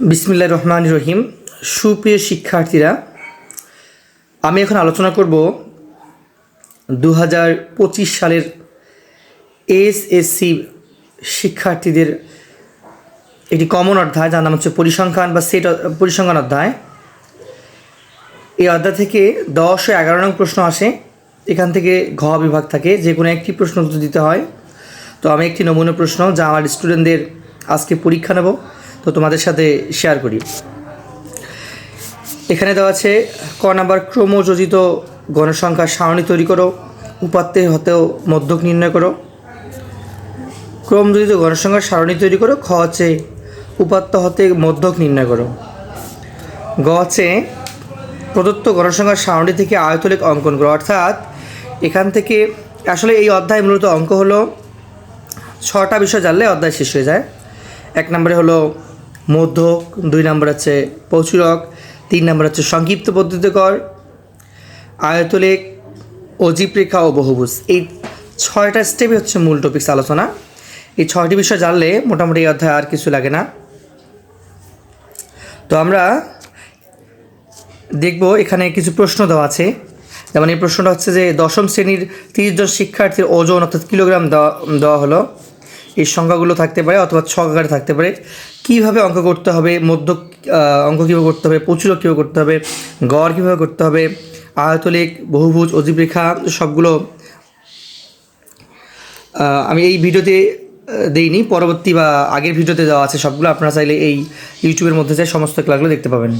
বিসমিল্লাহ রহমান রহিম। সুপ্রিয় শিক্ষার্থীরা, আমি এখন আলোচনা করব দু হাজার পঁচিশ সালের এসএসসি শিক্ষার্থীদের একটি কমন অধ্যায়, যার নাম হচ্ছে পরিসংখ্যান বা সেট পরিসংখ্যান অধ্যায়। এই অধ্যায় থেকে দশ ও এগারো নং প্রশ্ন আসে। এখান থেকে ঘ বিভাগ থাকে। যে কোনো একটি প্রশ্ন দিতে হয়। তো আমি একটি নমুনা প্রশ্ন যা আমার স্টুডেন্টদের আজকে পরীক্ষা নেব। তো তোমাদের সাথে শেয়ার করি। এখানে দেওয়া আছে, ক নাম্বার, ক্রমযোজিত গণসংখ্যার সারণী তৈরি করো উপাত্তে হতেও মধ্যক নির্ণয় করো। ক্রমযোজিত গণসংখ্যার সারণী তৈরি করো, খ হচ্ছে উপাত্ত হতে মধ্যক নির্ণয় করো। গ হচ্ছে প্রদত্ত গণসংখ্যার সারণী থেকে আয়তলেখ অঙ্কন করো। অর্থাৎ এখান থেকে, আসলে এই অধ্যায় মূলত অঙ্ক হলো, ছটা বিষয় জানলে অধ্যায় শেষ হয়ে যায়। এক নম্বরে হলো মধ্যক, দুই নম্বর হচ্ছে প্রচুরক তিন নম্বর হচ্ছে সংক্ষিপ্ত পদ্ধতিকর, আয়তলেখ অজীব রেখা ও বহুভুজ। এই ছয়টা স্টেপই হচ্ছে মূল টপিক্স আলোচনা। এই ছয়টি বিষয় জানলে মোটামুটি অধ্যায় আর কিছু লাগে না। তো আমরা দেখব এখানে কিছু প্রশ্ন দেওয়া আছে। যেমন এই প্রশ্নটা হচ্ছে যে দশম শ্রেণির তিরিশ জন শিক্ষার্থীর ওজন অর্থাৎ কিলোগ্রাম দেওয়া দেওয়া হলো। এই সংখ্যাগুলো থাকতে পারে অথবা ছক আকারে থাকতে পারে। কীভাবে অঙ্ক করতে হবে, মধ্য অঙ্ক কীভাবে করতে হবে, প্রচুর কীভাবে করতে হবে, গড় কীভাবে করতে হবে, আয়তলেখ, বহুভুজ অজীব রেখা সবগুলো আমি এই ভিডিওতে দেইনি, পরবর্তী বা আগের ভিডিওতে দেওয়া আছে সবগুলো, আপনারা চাইলে এই ইউটিউবের মধ্যে চাই সমস্ত ক্লাসগুলো দেখতে পাবেন।